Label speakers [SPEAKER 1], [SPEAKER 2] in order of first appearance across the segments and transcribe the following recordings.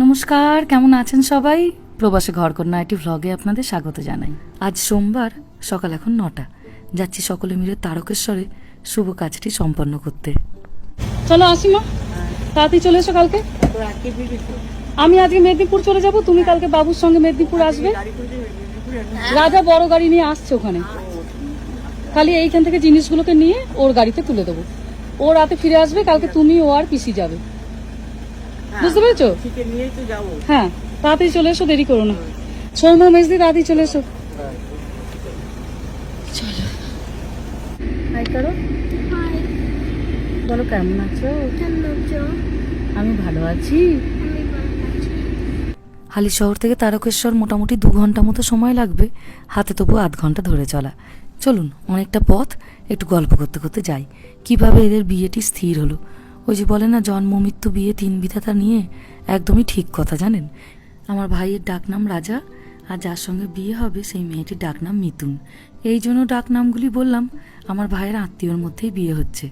[SPEAKER 1] নমস্কার, কেমন আছেন সবাই? প্রবাসে ঘরকন্যা একটি ভ্লগে আপনাদের স্বাগত জানাই। আজ সোমবার, সকাল এখন নটা। যাচ্ছি সকলে মিলে তারকেশ্বরে শুভ কাজটি সম্পন্ন করতে।
[SPEAKER 2] চলো আসি মা। তাড়াতাড়ি চলে এসো কালকে। আমি আজকে মেদিনীপুর চলে যাব, তুমি কালকে বাবুর সঙ্গে মেদিনীপুর আসবে। রাজা বড় গাড়ি নিয়ে আসছে ওখানে। খালি এইখান থেকে জিনিসগুলোকে নিয়ে ওর গাড়িতে তুলে দেবো। ও রাতে ফিরে আসবে কালকে তুমি ও আর পিসি যাবে। বুঝতে পেরেছ? হ্যাঁ তাড়াতাড়ি চলে এসো দেরি করো না। সৌম্য মেজদি তাড়াতাড়ি চলে এসো। চলো। হাই করো। বলো কেমন আছো? আমি ভালো আছি।
[SPEAKER 3] আমি ভালো আছি।
[SPEAKER 1] হালি শহর থেকে তারকেশ্বর মোটামুটি দু ঘণ্টা মতো সময় লাগবে। হাতে তবু আধ ঘণ্টা ধরে চলা। চলুন, অনেকটা পথ একটু গল্প করতে করতে যাই। কীভাবে এদের বিয়েটি স্থির হলো? ওই যে বলে না জন্ম মৃত্যু বিয়ে তিন বিধাতা নিয়ে? একদমই ঠিক কথা, জানেন? আমার ভাইয়ের ডাকনাম রাজা, আর যার সঙ্গে বিয়ে হবে সেই মেয়েটির ডাকনাম মিতুন এই জন্য ডাকনামগুলি বললাম, আমার ভাইয়ের আত্মীয়র মধ্যেই বিয়ে হচ্ছে।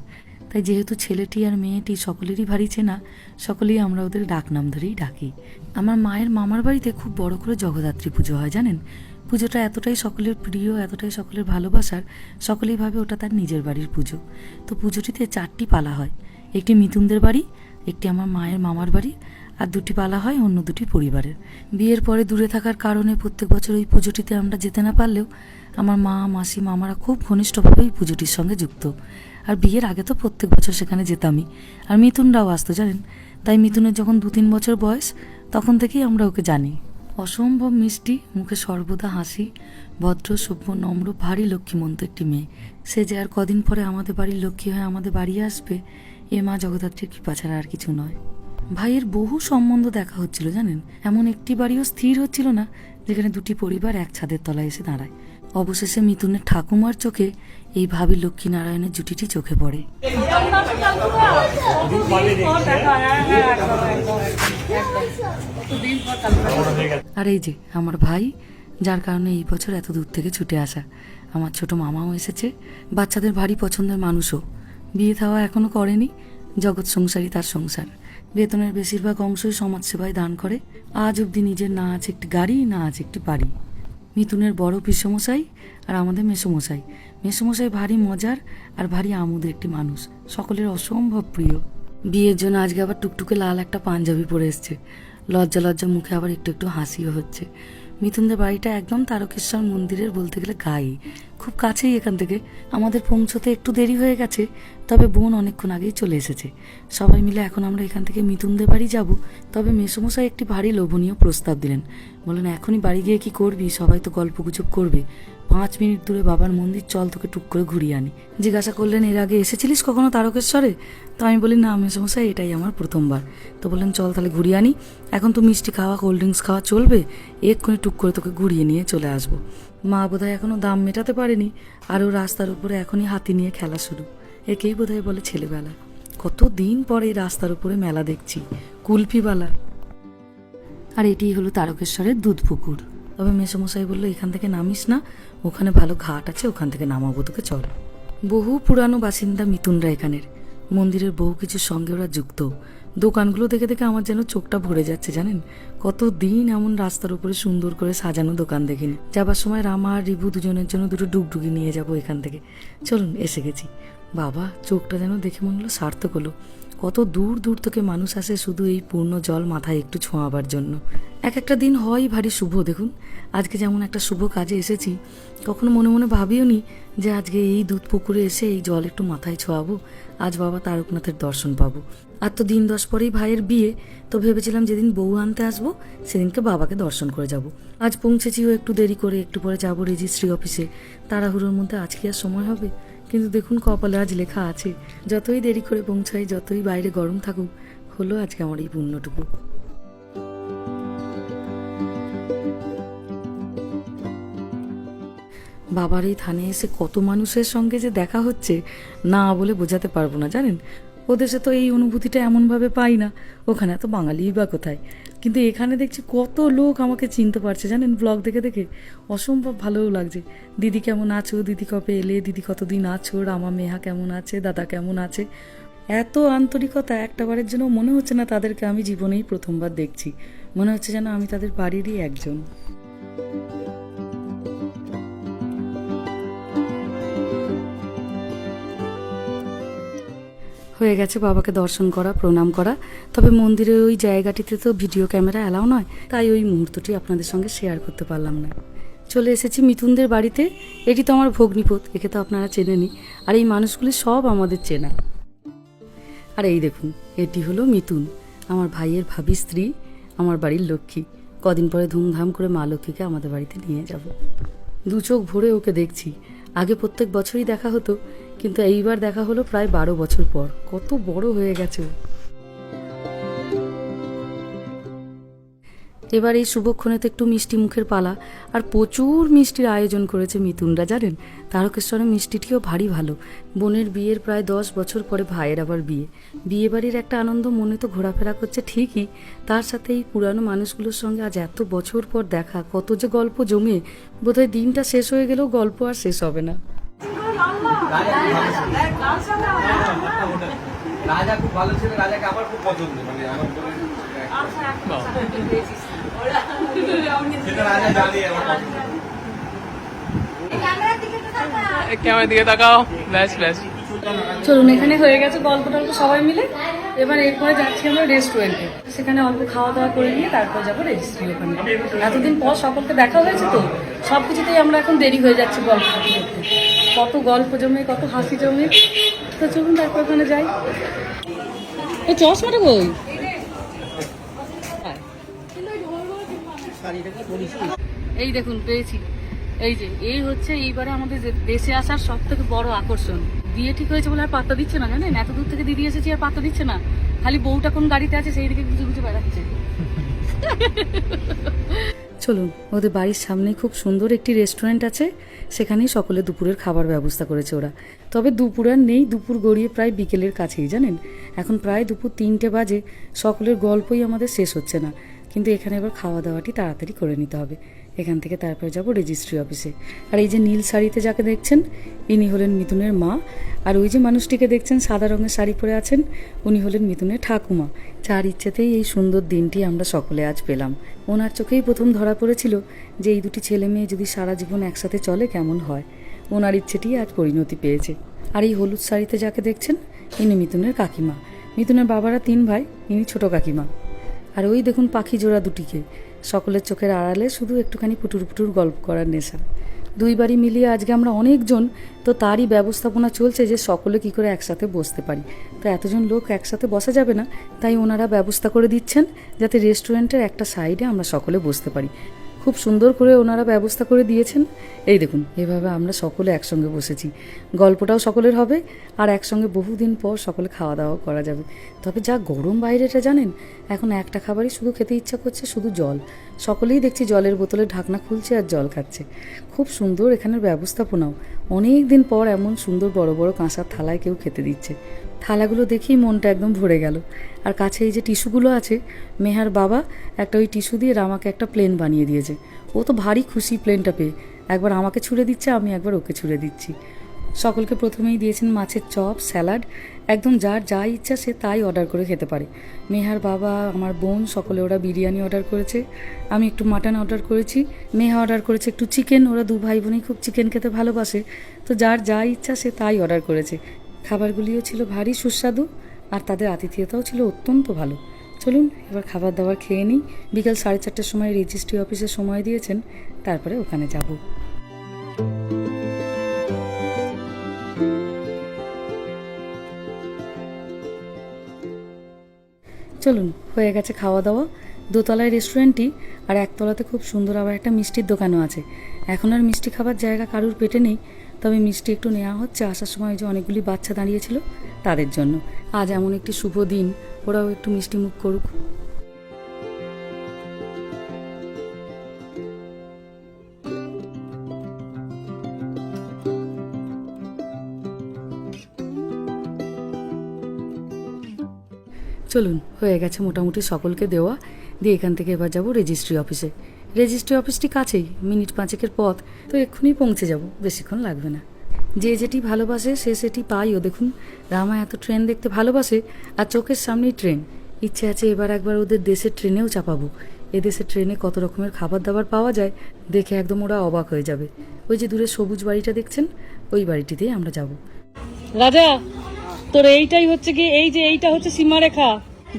[SPEAKER 1] তাই যেহেতু ছেলেটি আর মেয়েটি সকলেরই ভারী চেনা, সকলেই আমরা ওদের ডাকনাম ধরেই ডাকি। আমার মায়ের মামার বাড়িতে খুব বড় করে জগদ্ধাত্রী পুজো হয়, জানেন? পুজোটা এতটাই সকলের প্রিয়, এতটাই সকলের ভালোবাসার, সকলেই ভাবে ওটা তার নিজের বাড়ির পুজো। তো পুজোটিতে চারটি পালা হয়। একটি মিতুনদের বাড়ি, একটি আমার মায়ের মামার বাড়ি, আর দুটি পালা হয় অন্য দুটি পরিবারের। বিয়ের পরে দূরে থাকার কারণে প্রত্যেক বছর ওই পুজোটিতে আমরা যেতে না পারলেও আমার মা, মাসি, মামারা খুব ঘনিষ্ঠভাবে এই পুজোটির সঙ্গে যুক্ত। আর বিয়ের আগে তো প্রত্যেক বছর সেখানে যেতামই। আর মিথুনরাও আসতো, জানেন? তাই মিথুনের যখন দু তিন বছর বয়স, তখন থেকেই আমরা ওকে জানি। অসম্ভব মিষ্টি, মুখে সর্বদা হাসি, ভদ্র, সভ্য, নম্র, ভারী লক্ষ্মীমন্ত একটি মেয়ে। সে যে আর কদিন পরে আমাদের বাড়ির লক্ষ্মী হয়ে আমাদের বাড়ি আসবে, এ মা জগদ্ধাত্রীর কৃপা ছাড়া আর কিছু নয়। ভাইয়ের বহু সম্বন্ধ দেখা হচ্ছিল জানেন? এমন একটি বাড়িও স্থির হচ্ছিল না, যেখানে দুটি পরিবার এক ছাদের তলায় এসে দাঁড়ায়। অবশেষে মিথুনের ঠাকুমার চোখে এই ভাবি লক্ষ্মীনারায়ণের জুটিটি চোখে পড়ে। আর এই যে, আমার ভাই, যার কারণে এই বছর এত দূর থেকে ছুটে আসা। আমার ছোট মামাও এসেছে, বাচ্চাদের ভারী পছন্দের মানুষও। বিয়ে থাওয়া এখনও করেনি, জগৎ সংসারই তার সংসার। বেতনের বেশিরভাগ অংশই সমাজসেবায় দান করে। আজ অবধি নিজের না আছে একটি গাড়ি, না আছে একটি বাড়ি। মিথুনের বড় পিসমশাই আর আমাদের মেসমশাই। মেসমশাই ভারী মজার আর ভারী আমোদের একটি মানুষ, সকলের অসম্ভব প্রিয়। বিয়ের জন্য আজকে আবার টুকটুকে লাল একটা পাঞ্জাবি পরে এসছে। লজ্জা লজ্জা মুখে আবার একটু একটু হাসিও হচ্ছে। মিথুনদের বাড়িটা একদম তারকেশ্বর মন্দিরের বলতে গেলে গায়ে খুব কাছেই এখান থেকে। আমাদের পৌঁছতে একটু দেরি হয়ে গেছে, তবে বোন অনেকক্ষণ আগেই চলে এসেছে। সবাই মিলে এখন আমরা এখান থেকে মিথুনদের বাড়ি যাব। তবে মেসমশাই একটি ভারী লোভনীয় প্রস্তাব দিলেন। বলেন এখনই বাড়ি গিয়ে কি করবি? সবাই তো গল্প গুজব করবে। পাঁচ মিনিট দূরে বাবার মন্দির, চল তোকে টুক করে ঘুরিয়ে আনি। জিজ্ঞাসা করলেন, এর আগে এসেছিলিস কখনো তারকেশ্বরে? তো আমি বলি, না মেসমশাই, এটাই আমার প্রথমবার। তো বললেন, চল তাহলে ঘুরিয়ে আনি। এখন তো মিষ্টি খাওয়া, কোল্ড ড্রিঙ্কস খাওয়া চলবে। এক্ষুনি টুক করে তোকে ঘুরিয়ে নিয়ে চলে আসব। মা বোধহয় এখনও দাম মেটাতে পারেনি, আর ও রাস্তার উপরে এখনই হাতি নিয়ে খেলা শুরু। একেই বোধহয় বলে ছেলেবেলা। কত দিন পরে এই রাস্তার উপরে মেলা দেখছি কুলফিবালা আর এটিই হলো তারকেশ্বরের দুধ পুকুর তবে মেসমশাই বলল, এখান থেকে নামিস না। ওখানে ভালো ঘাট আছে, ওখান থেকে নামাবো তোকে, চল। বহু পুরানো বাসিন্দা মিতুনরা এখানের। মন্দিরের বহু কিছুর সঙ্গে ওরা যুক্ত। দোকানগুলো দেখে দেখে আমার যেন চোখটা ভরে যাচ্ছে, জানেন? কত দিন এমন রাস্তার উপরে সুন্দর করে সাজানো দোকান দেখিনি। যাবার সময় রামা আর রিভু দুজনের জন্য দুটো ডুগডুগি নিয়ে যাব এখান থেকে। চলুন, এসে গেছি। বাবা, চোখটা যেন দেখে মনে হলো সার্থক হলো। কত দূর দূর থেকে মানুষ আসে শুধু এই পূর্ণ জল মাথায় একটু ছোঁয়াবার জন্য। এক একটা দিন হয় ভারী শুভ, দেখুন। আজকে যেমন একটা শুভ কাজে এসেছি, কখনো মনে মনে ভাবিও নি যে আজকে এই দুধ পুকুরে এসে এই জল একটু মাথায় ছোঁয়াবো। আজ বাবা তারকনাথের দর্শন পাবো। আর তো দিন দশ পরেই ভাইয়ের বিয়ে, তো ভেবেছিলাম যেদিন বউ আনতে আসব, সেদিনকে বাবাকে দর্শন করে যাব। আজ পৌঁছেছিও একটু দেরি করে, একটু পরে যাব রেজিস্ট্রি অফিসে। তাড়াহুড়োর মধ্যে আজকে আর সময় হবে? কিন্তু দেখুন কপালে আজ লেখা আছে, যতই দেরি করে পৌঁছাই, যতই বাইরে গরম থাকুক, হলো আজকে আমার এই পুণ্যটুকু বাবার এই থানে এসে কত মানুষের সঙ্গে যে দেখা হচ্ছে, না বলে বোঝাতে পারব না, জানেন?
[SPEAKER 2] ওদেশে তো এই অনুভূতিটা এমনভাবে পাই না। ওখানে এত বাঙালিই বা কোথায়? কিন্তু এখানে দেখছি কত লোক আমাকে চিনতে পারছে। জানেন ব্লগ দেখে দেখে? অসম্ভব ভালোও লাগছে। দিদি কেমন আছো? দিদি কবে এলে? দিদি কতদিন আছো? রামা মেহা কেমন আছে? দাদা কেমন আছে? এত আন্তরিকতা একটাবারের জন্য মনে হচ্ছে না তাদেরকে আমি জীবনেই প্রথমবার দেখছি। মনে হচ্ছে যেন আমি তাদের বাড়িরই একজন। হয়ে গেছে বাবাকে দর্শন করা, প্রণাম করা। তবে মন্দিরের ওই জায়গাটিতে তো ভিডিও ক্যামেরা অ্যালাও নয়, তাই ওই মুহূর্তটি আপনাদের সঙ্গে শেয়ার করতে পারলাম না। চলে এসেছি মিথুনদের বাড়িতে। এটি তো আমার ভগ্নিপথ, একে তো আপনারা চেনেনি আর এই মানুষগুলি সব আমাদের চেনা। আর এই দেখুন, এটি হলো মিথুন, আমার ভাইয়ের ভাবি স্ত্রী, আমার বাড়ির লক্ষ্মী। কদিন পরে ধুমধাম করে মা লক্ষ্মীকে আমাদের বাড়িতে নিয়ে যাব। দু চোখ ভরে ওকে দেখছি। আগে প্রত্যেক বছরই দেখা হতো কিন্তু এইবার দেখা হলো প্রায় বারো বছর পর। কত বড় হয়ে গেছে এবার এই শুভক্ষণে তো একটু মিষ্টি মুখের পালা, আর প্রচুর মিষ্টির আয়োজন করেছে মিতুনরা জানেন? তারকেশ্বরের মিষ্টিটিও ভারী ভালো। বোনের বিয়ের প্রায় দশ বছর পরে ভাইয়ের আবার বিয়ে। বিয়ে বাড়ির একটা আনন্দ মনে তো ঘোরাফেরা করছে ঠিকই। তার সাথে এই পুরানো মানুষগুলোর সঙ্গে আজ এত বছর পর দেখা, কত যে গল্প জমে। বোধহয় দিনটা শেষ হয়ে গেলেও গল্প আর শেষ হবে না।
[SPEAKER 4] রাজা খুব ভালো ছিল রাজাকে আমার খুব পছন্দ মানে আমার।
[SPEAKER 5] ক্যামেরার দিকে তাকাও ব্যাস ব্যাস।
[SPEAKER 1] চলুন এখানে হয়ে গেছে গল্প টল্প সবাই মিলে। এবার এরপরে যাচ্ছি আমরা রেস্টুরেন্টে সেখানে অল্প খাওয়া দাওয়া করে নিয়ে তারপর যাব রেজিস্ট্রি ওখানে। এতদিন পর সকলকে দেখা হয়েছে তো? সব কিছুতেই আমরা এখন দেরি হয়ে যাচ্ছে গল্প করতে। কত গল্প জমে, কত হাসি জমে। তো চলুন তারপর ওখানে যাই। এই চশমাটা কই? এই দেখুন, পেয়েছি। এই যে, এই হচ্ছে এইবারে আমাদের দেশে আসার সব থেকে বড় আকর্ষণ। বিয়ে ঠিক হয়েছে বলে আর পাত্তা দিচ্ছে না, জানেন? এত দূর থেকে দিদি এসেছি আর পাত্তা দিচ্ছে না। খালি বউটা কোন গাড়িতে আছে, সেই দিকে গুজে গুজে বেড়াচ্ছে। চলুন, ওদের বাড়ির সামনে খুব সুন্দর একটি রেস্টুরেন্ট আছে, সেখানেই সকলে দুপুরের খাবার ব্যবস্থা করেছে ওরা। তবে দুপুর আর নেই, দুপুর গড়িয়ে প্রায় বিকেলের কাছেই, জানেন? এখন প্রায় দুপুর তিনটে বাজে, সকলের গল্পই আমাদের শেষ হচ্ছে না। কিন্তু এখানে এবার খাওয়া দাওয়াটি তাড়াতাড়ি করে নিতে হবে। এখান থেকে তারপরে যাব রেজিস্ট্রি অফিসে আর এই যে নীল শাড়িতে যাকে দেখছেন, ইনি হলেন মিথুনের মা। আর ওই যে মানুষটিকে দেখছেন, সাদা রঙের শাড়ি পরে আছেন, উনি হলেন মিথুনের ঠাকুমা। যার ইচ্ছেতেই এই সুন্দর দিনটি আমরা সকলে আজ পেলাম। ওনার চোখেই প্রথম ধরা পড়েছিল যে এই দুটি ছেলে মেয়ে যদি সারা জীবন একসাথে চলে, কেমন হয়? ওনার ইচ্ছেটি আজ পরিণতি পেয়েছে। আর এই হলুদ শাড়িতে যাকে দেখছেন, ইনি মিথুনের কাকিমা। মিথুনের বাবারা তিন ভাই, ইনি ছোট কাকিমা। আর ওই দেখুন পাখি জোড়া দুটিকে। সকলের চোখের আড়ালে শুধু একটুখানি পুটুর পুটুর গল্প করার নেশা। দুই বাড়ি মিলিয়ে আজকে আমরা অনেকজন, তো তারই ব্যবস্থাপনা চলছে যে সকলে কি করে একসাথে বসতে পারি। তো এতজন লোক একসাথে বসা যাবে না, তাই ওনারা ব্যবস্থা করে দিচ্ছেন যাতে রেস্টুরেন্টের একটা সাইডে আমরা সকলে বসতে পারি। খুব সুন্দর করে ওনারা ব্যবস্থা করে দিয়েছেন। এই দেখুন, এভাবে আমরা সকলে একসঙ্গে বসেছি। গল্পটাও সকলের হবে, আর একসঙ্গে বহুদিন পর সকলে খাওয়া দাওয়া করা যাবে। তবে যা গরম বাইরেটা জানেন, এখন একটা খাবারই শুধু খেতে ইচ্ছা করছে শুধু জল। সকলেই দেখছি জলের বোতলে ঢাকনা খুলছে আর জল খাচ্ছে। খুব সুন্দর এখানের ব্যবস্থাপনাও। অনেক দিন পর এমন সুন্দর বড় বড় কাঁসার থালায় কেউ খেতে দিচ্ছে। থালাগুলো দেখেই মনটা একদম ভরে গেল। আর কাছে এই যে টিস্যুগুলো আছে, মেহার বাবা একটা ওই টিস্যু দিয়ে রামাকে একটা প্লেন বানিয়ে দিয়েছে। ও তো ভারী খুশি প্লেনটা পেয়ে। একবার আমাকে ছুঁড়ে দিচ্ছে, আমি একবার ওকে ছুঁড়ে দিচ্ছি। সকলকে প্রথমেই দিয়েছেন মাছের চপ, স্যালাড একদম যার যা ইচ্ছা সে তাই অর্ডার করে খেতে পারে। মেহার বাবা, আমার বোন সকলে ওরা বিরিয়ানি অর্ডার করেছে। আমি একটু মাটন অর্ডার করেছি। মেহা অর্ডার করেছে একটু চিকেন ওরা দু ভাই বোনই খুব চিকেন খেতে ভালোবাসে। তো যার যা ইচ্ছা সে তাই অর্ডার করেছে। খাবারগুলিও ছিল ভারী, সুস্বাদু, আর তাদের আতিথেয়তাও ছিল অত্যন্ত ভালো। চলুন, এবার খাবার দাবার খেয়ে নিই। বিকাল সাড়ে চারটার সময় রেজিস্ট্রি অফিসে সময় দিয়েছেন। তারপরে ওখানে যাব। চলুন, হয়ে গেছে খাওয়া দাওয়া দোতলায় রেস্টুরেন্টটি, আর একতলাতে খুব সুন্দর আবার একটা মিষ্টির দোকানও আছে। এখন আর মিষ্টি খাবার জায়গা কারুর পেটে নেই, তবে মিষ্টি একটু নেওয়া হচ্ছে। আসার সময় যে অনেকগুলি বাচ্চা দাঁড়িয়েছিল তাদের জন্য। আজ এমন একটি শুভ দিন, ওরাও একটু মিষ্টি মুখ করুক। চলুন, হয়ে গেছে মোটামুটি সকলকে দেওয়া। দিয়ে এখান থেকে এবার যাব রেজিস্ট্রি অফিসে রেজিস্ট্রি অফিসটি কাছেই, মিনিট পাঁচেকের পথ, তো এক্ষুনি পৌঁছে যাব, বেশিক্ষণ লাগবে না। যে যেটি ভালোবাসে, সে সেটি পাইও দেখুন, রামা এত ট্রেন দেখতে ভালোবাসে, আর চোখের সামনেই ট্রেন ইচ্ছে আছে এবার একবার ওদের দেশের ট্রেনেও চাপাবো। এদেশের ট্রেনে কত রকমের খাবার দাবার পাওয়া যায়, দেখে একদম ওরা অবাক হয়ে যাবে। ওই যে দূরে সবুজ বাড়িটা দেখছেন, ওই বাড়িটিতেই আমরা যাব।
[SPEAKER 2] রাজা তোর এইটাই হচ্ছে কি এই যে এইটা হচ্ছে সীমারেখা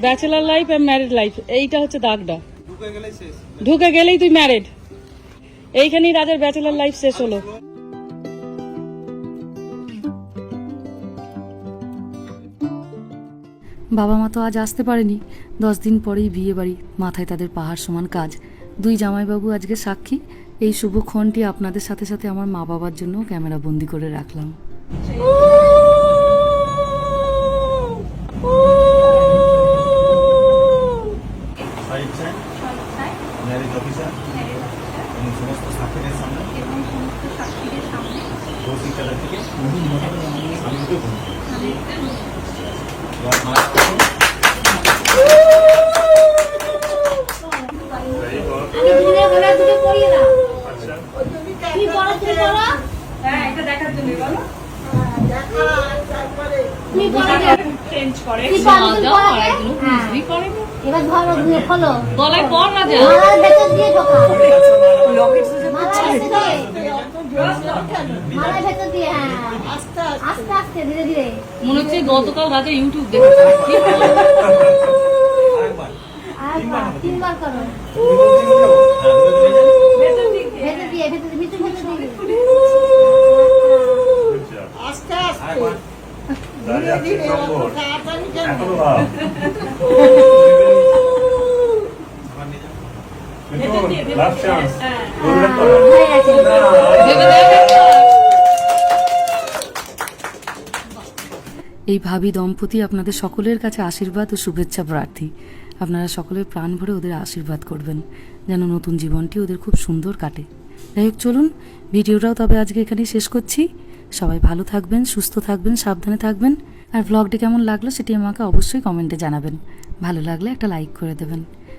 [SPEAKER 2] ব্যাচেলার লাইফ আর ম্যারিড লাইফ এইটা হচ্ছে দাগটা
[SPEAKER 6] ঢুকে গেলেই শেষ।
[SPEAKER 2] ঢুকে গেলেই তুই ম্যারিড এইখানেই রাজার ব্যাচেলার লাইফ শেষ হলো।
[SPEAKER 1] বাবা মা তো আজ আসতে পারেনি। দশ দিন পরেই বিয়ে বাড়ি মাথায় তাদের পাহাড় সমান কাজ। দুই জামাইবাবু আজকে সাক্ষী। এই শুভক্ষণটি আপনাদের সাথে সাথে আমার মা বাবার জন্য ক্যামেরা বন্দি করে রাখলাম
[SPEAKER 4] সাইড চাই ম্যারেজ অফিসার এবং সমস্ত সাক্ষীদের সামনে কৌশিক চালা থেকে আমি দুটো বোন। এবার মারা
[SPEAKER 3] দুটো করে দুটো করিয়ে দাও তুমি পড়ো তুমি পড়ো
[SPEAKER 2] হ্যাঁ এটা দেখার জন্য বলো
[SPEAKER 3] তুমি পড়ো
[SPEAKER 2] চেঞ্জ করে
[SPEAKER 3] তুমি পড়ো তুমি পড়ো হ্যাঁ। এবার ধরো দিয়ে খোলো
[SPEAKER 2] গলায় পর রাজা
[SPEAKER 3] মালার ভেতর
[SPEAKER 2] মনে হচ্ছে গতকাল রাজা ইউটিউব দেখেছে।
[SPEAKER 3] তিনবার করো ভেতর দিয়ে ভেতর দিয়ে দিয়ে
[SPEAKER 4] নম্বর এখনও ভাব কিন্তু লাস্ট চান্স গোল্ডেন করা
[SPEAKER 3] হয়ে গেছে
[SPEAKER 2] ভেবে দেখ
[SPEAKER 1] এই ভাবি দম্পতি আপনাদের সকলের কাছে আশীর্বাদ ও শুভেচ্ছা প্রার্থী। আপনারা সকলের প্রাণ ভরে ওদের আশীর্বাদ করবেন, যেন নতুন জীবনটি ওদের খুব সুন্দর কাটে। যাই হোক, চলুন, ভিডিওটাও তবে আজকে এখানেই শেষ করছি। সবাই ভালো থাকবেন, সুস্থ থাকবেন, সাবধানে থাকবেন। আর ব্লগটি কেমন লাগল সেটি আমাকে অবশ্যই কমেন্টে জানাবেন। ভালো লাগলে একটা লাইক করে দেবেন।